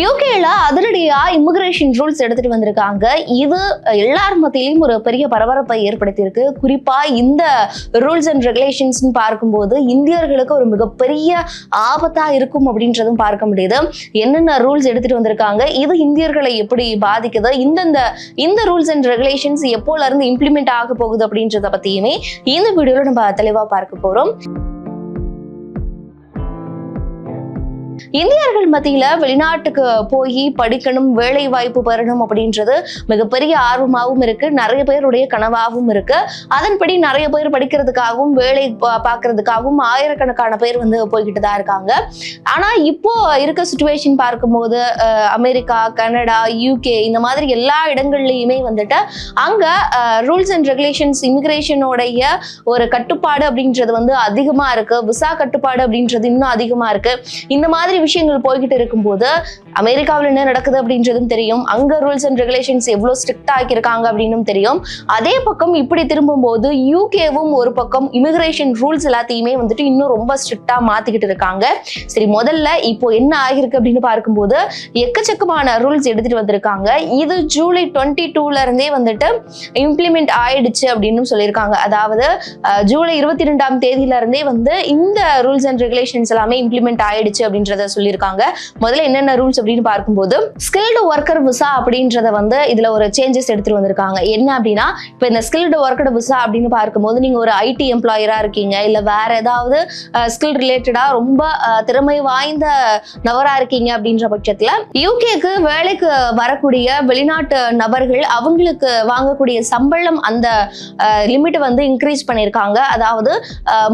யூகேல அதிரடியா immigration rules எடுத்துட்டு வந்திருக்காங்க. இது எல்லார் மத்தியிலையும் ஒரு பெரிய பரபரப்பை ஏற்படுத்தியிருக்கு. குறிப்பா இந்த ரூல்ஸ் அண்ட் ரெகுலேஷன்ஸ் பார்க்கும்போது இந்தியர்களுக்கு ஒரு மிகப்பெரிய ஆபத்தா இருக்கும் அப்படின்றதும் பார்க்க முடியுது. என்னென்ன ரூல்ஸ் எடுத்துட்டு வந்திருக்காங்க? இது இந்தியர்களை எப்படி பாதிக்குது? இந்தந்த இந்த ரூல்ஸ் அண்ட் ரெகுலேஷன்ஸ் எப்போல இருந்து இம்ப்ளிமெண்ட் ஆக போகுது அப்படின்றத பத்தியுமே இந்த வீடியோல நம்ம தெளிவா பார்க்க போறோம். இந்தியர்கள் மத்தியில வெளிநாட்டுக்கு போய் படிக்கணும் வேலை வாய்ப்பு பெறணும் அப்படின்றது மிகப்பெரிய ஆர்வமாகவும் இருக்கு. நிறைய பேருடைய கனவாகவும் இருக்கு. அதன்படி நிறைய பேர் படிக்கிறதுக்காகவும் வேலை பா- பார்க்கறதுக்காகவும் ஆயிரக்கணக்கான பேர் வந்து போய்கிட்டு தான் இருக்காங்க. ஆனா இப்போ இருக்க சுச்சுவேஷன் பார்க்கும்போது அமெரிக்கா கனடா யூகே இந்த மாதிரி எல்லா இடங்கள்லயுமே வந்துட்டு அங்க ரூல்ஸ் அண்ட் ரெகுலேஷன்ஸ் இமிகிரேஷனோடைய ஒரு கட்டுப்பாடு அப்படின்றது வந்து அதிகமா இருக்கு. விசா கட்டுப்பாடு அப்படின்றது இன்னும் அதிகமா இருக்கு. இந்த மாதிரி விஷயங்கள் போய்கிட்டு இருக்கும்போது அமெரிக்காவில் என்ன நடக்குது அப்படின்றதும் தெரியும். அங்க ரூல்ஸ் அண்ட் ரெகுலேஷன்ஸ் எவ்வளோ ஸ்ட்ரிக்ட் ஆக்கியிருக்காங்க அப்படின்னும் தெரியும். அதே பக்கம் இப்படி திரும்பும்போது யூகேவும் ஒரு பக்கம் இமிகிரேஷன் ரூல்ஸ் எல்லாத்தையுமே வந்துட்டு இன்னும் ரொம்ப ஸ்ட்ரிக்டா மாத்திக்கிட்டு இருக்காங்க. சரி முதல்ல இப்போ என்ன ஆகிருக்கு அப்படின்னு பார்க்கும்போது எக்கச்சக்கமான ரூல்ஸ் எடுத்துட்டு வந்திருக்காங்க. இது ஜூலை டுவெண்ட்டி டூல இருந்தே வந்துட்டு இம்ப்ளிமெண்ட் ஆயிடுச்சு அப்படின்னு சொல்லியிருக்காங்க. அதாவது ஜூலை இருபத்தி ரெண்டாம் தேதியில இருந்தே வந்து இந்த ரூல்ஸ் அண்ட் ரெகுலேஷன்ஸ் எல்லாமே இம்ப்ளிமெண்ட் ஆயிடுச்சு அப்படின்றத சொல்லியிருக்காங்க. முதல்ல என்னென்ன ரூல்ஸ் அப்படின்னு பார்க்கும்போது ஸ்கில்டு ஒர்க்கர் விசா அப்படின்றத வந்து இதுல ஒரு சேஞ்சஸ் எடுத்துட்டு வந்திருக்காங்க. என்ன அப்படின்னா இப்போ இந்த ஸ்கில்டு ஒர்க்கர் விசா அப்படின்னு பார்க்கும்போது நீங்க ஒரு ஐடி எம்ப்ளாயரா இருக்கீங்க இல்ல வேற ஏதாவது ஸ்கில் ரிலேட்டடா ரொம்ப திறமை வாய்ந்த நபரா இருக்கீங்க அப்படின்ற பட்சத்துல யூகேக்கு வேலைக்கு வரக்கூடிய வெளிநாட்டு நபர்கள் அவங்களுக்கு வாங்கக்கூடிய சம்பளம் அந்த லிமிட் வந்து இன்க்ரீஸ் பண்ணியிருக்காங்க. அதாவது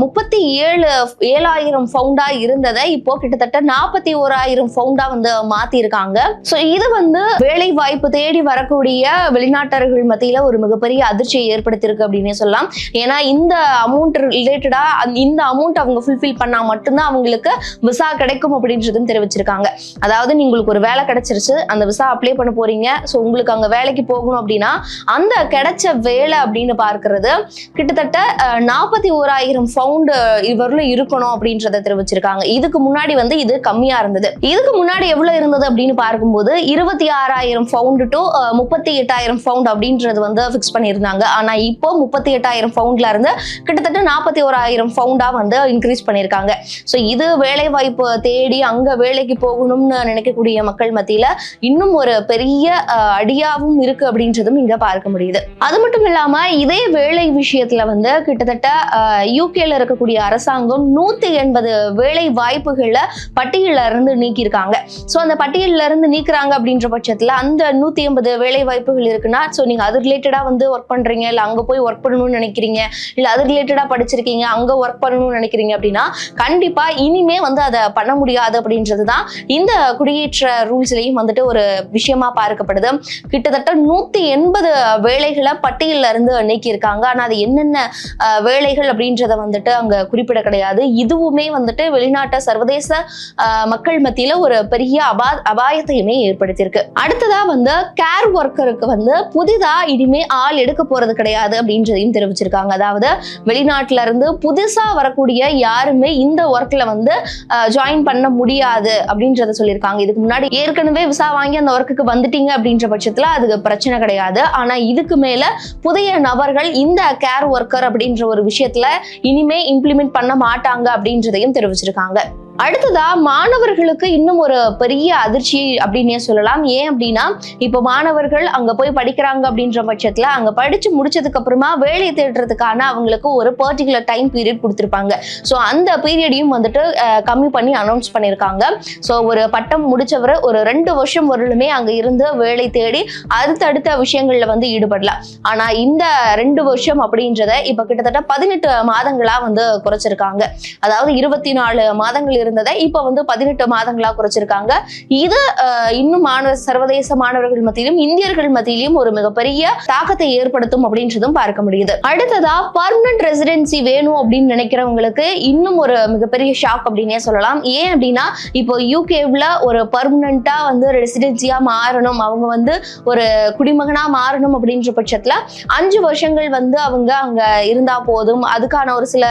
முப்பத்தி ஏழு ஏழாயிரம் பவுண்டா இருந்ததை இப்போ கிட்டத்தட்ட நாற்பத்தி ஓராயிரம் பவுண்டா வந்து மாத்தி இருக்காங்க ஸோ இது வந்து வேலை வாய்ப்பு தேடி வரக்கூடிய வெளிநாட்டர்கள் மத்தியில ஒரு மிகப்பெரிய அதிர்ச்சியை ஏற்படுத்தியிருக்கு அப்படின்னே சொல்லலாம். ஏன்னா இந்த அமௌண்ட் ரிலேட்டடா இந்த அமௌண்ட் அவங்க ஃபுல்ஃபில் பண்ணா மட்டும்தான் அவங்களுக்கு விசா கிடைக்கும் அப்படின்றதும் தெரிவிச்சிருக்காங்க. அதாவது உங்களுக்கு ஒரு வேலை கிடைச்சிருச்சு அந்த விசா அப்ளை பண்ண போறீங்க. ஸோ உங்களுக்கு அங்க வேலைக்கு போகணும் அப்படின்னா அந்த கிடைச்ச வேலை அப்படின்னு பார்க்கறது கிட்டத்தட்ட நாற்பத்தி ஓராயிரம் பவுண்டு இவரில் இருக்கணும் அப்படின்றத தெரிவிச்சிருக்காங்க. இதுக்கு முன்னாடி வந்து இது கம்மியா இருந்தது. இதுக்கு முன்னாடி எவ்வளவு இருந்தது அப்படின்னு பார்க்கும்போது இருபத்தி ஆறாயிரம் பவுண்டு டு முப்பத்தி எட்டாயிரம் பவுண்ட் அப்படின்றது வந்து ஃபிக்ஸ் பண்ணியிருந்தாங்க. ஆனா இப்போ முப்பத்தி எட்டாயிரம் பவுண்ட்ல இருந்து கிட்டத்தட்ட நாற்பத்தி ஓராயிரம் பவுண்டா வந்து இன்க்ரீஸ் பண்ணியிருக்காங்க. ஸோ இது வேலை வாய்ப்பு தேடி அங்க வேலைக்கு போகணும்னு நினைக்கக்கூடிய மக்கள் மத்தியில இன்னும் ஒரு பெரிய அடியாவும் இருக்கு அப்படின்றதும் இங்க பார்க்க முடியுது. அது மட்டும் இல்லாம இதே வேலை விஷயத்துல வந்து கிட்டத்தட்ட யூகேல இருக்கக்கூடிய அரசாங்கம் நூத்தி எண்பது வேலை வாய்ப்புகளை பட்டியல இருந்து நீக்கியிருக்காங்க. ஸோ அந்த பட்டியலில் இருந்து நீக்குறாங்க அப்படின்ற பட்சத்தில் அந்த நூத்தி ஐம்பது வேலை வாய்ப்புகள் இருக்குன்னா ஸோ நீங்க அது ரிலேட்டடா வந்து ஒர்க் பண்றீங்க இல்ல அங்க போய் ஒர்க் பண்ணணும்னு நினைக்கிறீங்க இல்ல அது ரிலேட்டடா படிச்சிருக்கீங்க அங்க ஒர்க் பண்ணணும்னு நினைக்கிறீங்க அப்படின்னா கண்டிப்பா இனிமே வந்து அதை பண்ண முடியாது அப்படின்றது தான் இந்த குடியேற்ற ரூல்ஸ்லயும் வந்துட்டு ஒரு விஷயமா பார்க்கப்படுது. கிட்டத்தட்ட நூத்தி எண்பது வேலைகளை பட்டியலில் இருந்து நீக்கியிருக்காங்க. ஆனா அது என்னென்ன வேலைகள் அப்படின்றத வந்துட்டு அங்க குறிப்பிட கிடையாது. இதுவுமே வந்துட்டு வெளிநாட்டை சர்வதேச மக்கள் மத்தியில ஒரு பெரிய அபா அபாயத்தையுமே ஏற்படுத்தியிருக்கு. அடுத்ததா வந்து கேர் ஒர்க்கருக்கு வந்து புதிதா இனிமே ஆள் எடுக்க போறது கிடையாது அப்படின்றதையும் தெரிவிச்சிருக்காங்க. அதாவது வெளிநாட்டுல இருந்து புதுசா வரக்கூடிய யாருமே இந்த ஒர்க்ல வந்து ஜாயின் பண்ண முடியாது அப்படின்றத சொல்லியிருக்காங்க. இதுக்கு முன்னாடி ஏற்கனவே விசா வாங்கி அந்த ஒர்க்குக்கு வந்துட்டீங்க அப்படின்ற பட்சத்துல அதுக்கு பிரச்சனை கிடையாது. ஆனா இதுக்கு மேல புதிய நபர்கள் இந்த கேர் ஒர்க்கர் அப்படின்ற ஒரு விஷயத்துல இனிமே இம்ப்ளிமெண்ட் பண்ண மாட்டாங்க அப்படின்றதையும் தெரிவிச்சிருக்காங்க. அடுத்ததா மாணவர்களுக்கு இன்னும் ஒரு பெரிய அதிர்ச்சி அப்படின்னே சொல்லலாம். ஏன் அப்படின்னா இப்போ மாணவர்கள் அங்க போய் படிக்கிறாங்க அப்படின்ற பட்சத்துல அங்க படிச்சு முடிச்சதுக்கு அப்புறமா வேலை தேடுறதுக்கான அவங்களுக்கு ஒரு பர்டிகுலர் டைம் பீரியட் கொடுத்துருப்பாங்க. ஸோ அந்த பீரியடையும் வந்துட்டு கம்மி பண்ணி அனௌன்ஸ் பண்ணியிருக்காங்க. ஸோ ஒரு பட்டம் முடிச்சவர் ஒரு ரெண்டு வருஷம் வரலுமே அங்க இருந்து வேலை தேடி அடுத்தடுத்த விஷயங்கள்ல வந்து ஈடுபடலாம். ஆனா இந்த ரெண்டு வருஷம் அப்படின்றத இப்ப கிட்டத்தட்ட பதினெட்டு மாதங்களா வந்து குறைச்சிருக்காங்க. அதாவது இருபத்தி நாலு மாதங்கள் இருந்ததை இப்ப வந்து பதினெட்டு மாதங்களா குறைச்சிருக்காங்க. இது இன்னும் மாணவர் சர்வதேச மாணவர்கள் மத்தியிலும் இந்தியர்கள் மத்தியிலும் ஒரு மிகப்பெரிய தாக்கத்தை ஏற்படுத்தும் அப்படின்றதும் பார்க்க முடியுது. அடுத்ததா பர்மனன்ட் ரெசிடென்சி வேணும் அப்படின்னு நினைக்கிறவங்களுக்கு இன்னும் ஒரு மிகப்பெரிய ஷாக் அப்படின்னே சொல்லலாம். ஏன் அப்படின்னா இப்போ யூகேவில் ஒரு பர்மனண்டா வந்து ரெசிடென்சியா மாறணும். அவங்க வந்து ஒரு குடிமகனா மாறணும் அப்படின்ற பட்சத்துல அஞ்சு வருஷங்கள் வந்து அவங்க அங்க இருந்தா போதும். அதுக்கான ஒரு சில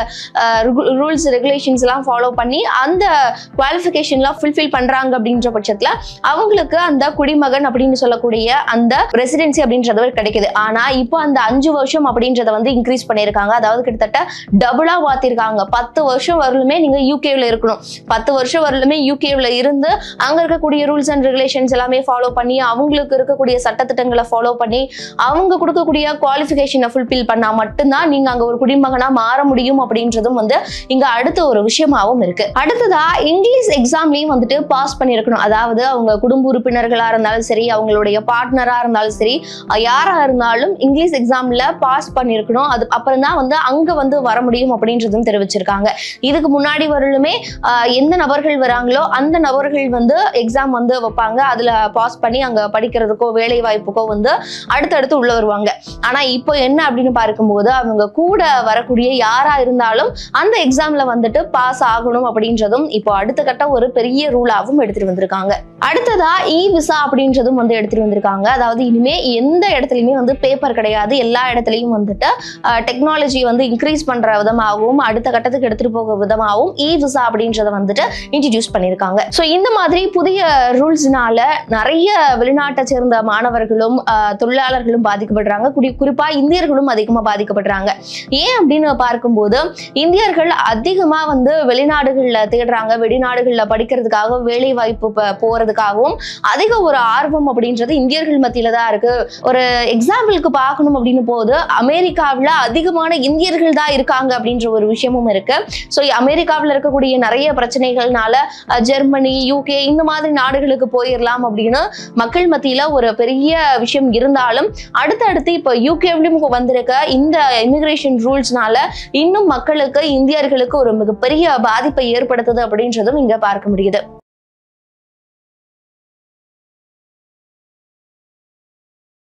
ரூல்ஸ் ரெகுலேஷன்ஸ் எல்லாம் ஃபாலோ பண்ணி அந்த இந்த குவாலிஃபிகேஷன்லாம் ஃபுல்ஃபில் பண்றாங்க அப்படின்ற பட்சத்துல அவங்களுக்கு அந்த குடிமகன் அப்படின்னு சொல்லக்கூடிய அந்த ரெசிடென்சி அப்படின்றது கிடைக்குது. ஆனா இப்போ அந்த அஞ்சு வருஷம் அப்படின்றத வந்து இன்க்ரீஸ் பண்ணியிருக்காங்க. அதாவது கிட்டத்தட்ட டபுளா மாற்றிருக்காங்க பத்து வருஷம் வரலுமே நீங்கள் யூகேவில் இருக்கணும். பத்து வருஷம் வரலுமே யூகேவில் இருந்து அங்கே இருக்கக்கூடிய ரூல்ஸ் அண்ட் ரெகுலேஷன்ஸ் எல்லாமே ஃபாலோ பண்ணி அவங்களுக்கு இருக்கக்கூடிய சட்டத்திட்டங்களை ஃபாலோ பண்ணி அவங்க கொடுக்கக்கூடிய குவாலிஃபிகேஷனை ஃபுல்ஃபில் பண்ணால் மட்டும்தான் நீங்கள் அங்கே ஒரு குடிமகனாக மாற முடியும் அப்படின்றதும் வந்து இங்க அடுத்த ஒரு விஷயமாகவும் இருக்கு. அடுத்தது இங்கிலீஷ் எக்ஸாம்லேயும் வந்துட்டு பாஸ் பண்ணியிருக்கணும். அதாவது அவங்க குடும்ப உறுப்பினர்களாக இருந்தாலும் சரி அவங்களுடைய பார்ட்னராக இருந்தாலும் சரி யாராக இருந்தாலும் இங்கிலீஷ் எக்ஸாமில் பாஸ் பண்ணியிருக்கணும். அது அப்புறம் தான் வந்து அங்கே வந்து வர முடியும் அப்படின்றதும் தெரிவிச்சிருக்காங்க. இதுக்கு முன்னாடி வரலுமே எந்த நபர்கள் வராங்களோ அந்த நபர்கள் வந்து எக்ஸாம் வந்து வைப்பாங்க. அதில் பாஸ் பண்ணி அங்கே படிக்கிறதுக்கோ வேலை வாய்ப்புக்கோ வந்து அடுத்தடுத்து உள்ள வருவாங்க. ஆனால் இப்போ என்ன அப்படின்னு பார்க்கும்போது அவங்க கூட வரக்கூடிய யாராக இருந்தாலும் அந்த எக்ஸாமில் வந்துட்டு பாஸ் ஆகணும் அப்படின்றதும் இப்போ அடுத்த கட்ட ஒரு பெரிய ரூலாவும் எடுத்துட்டு வந்திருக்காங்க. அடுத்ததா இ விசா அப்படின்றதும் வந்து எடுத்துட்டு வந்திருக்காங்க. அதாவது இனிமே எந்த இடத்துலயுமே வந்து பேப்பர் கிடையாது. எல்லா இடத்துலயும் வந்துட்டு டெக்னாலஜி வந்து இன்க்ரீஸ் பண்ற விதமாகவும் அடுத்த கட்டத்துக்கு எடுத்துட்டு போக விதமாகவும் இ விசா அப்படின்றத வந்துட்டு இன்ட்ரடியூஸ் பண்ணியிருக்காங்க ஸோ இந்த மாதிரி புதிய ரூல்ஸ்னால நிறைய வெளிநாட்டை சேர்ந்த மாணவர்களும் ஆஹ், தொழிலாளர்களும் பாதிக்கப்படுறாங்க. குறிப்பா இந்தியர்களும் அதிகமா பாதிக்கப்படுறாங்க. ஏன் அப்படின்னு பார்க்கும்போது இந்தியர்கள் அதிகமா வந்து வெளிநாடுகளில் தேடுற தேடுறாங்க வெளிநாடுகள்ல படிக்கிறதுக்காக வேலை வாய்ப்பு போறதுக்காகவும் அதிக ஒரு ஆர்வம் அப்படின்றது இந்தியர்கள் மத்தியில தான் இருக்கு. ஒரு எக்ஸாம்பிளுக்கு பார்க்கணும் அப்படின்னு போது அமெரிக்காவில் அதிகமான இந்தியர்கள் தான் இருக்காங்க அப்படின்ற ஒரு விஷயமும் இருக்கு. ஸோ அமெரிக்காவில் இருக்கக்கூடிய நிறைய பிரச்சனைகள்னால ஜெர்மனி யூகே இந்த மாதிரி நாடுகளுக்கு போயிடலாம் அப்படின்னு மக்கள் மத்தியில ஒரு பெரிய விஷயம் இருந்தாலும் அடுத்தடுத்து இப்போ யூகேவிலும் வந்திருக்க இந்த இமிகிரேஷன் ரூல்ஸ்னால இன்னும் மக்களுக்கு இந்தியர்களுக்கு ஒரு மிகப்பெரிய பாதிப்பை ஏற்படுத்துது அப்படின்றதும் இங்க பார்க்க முடியுது.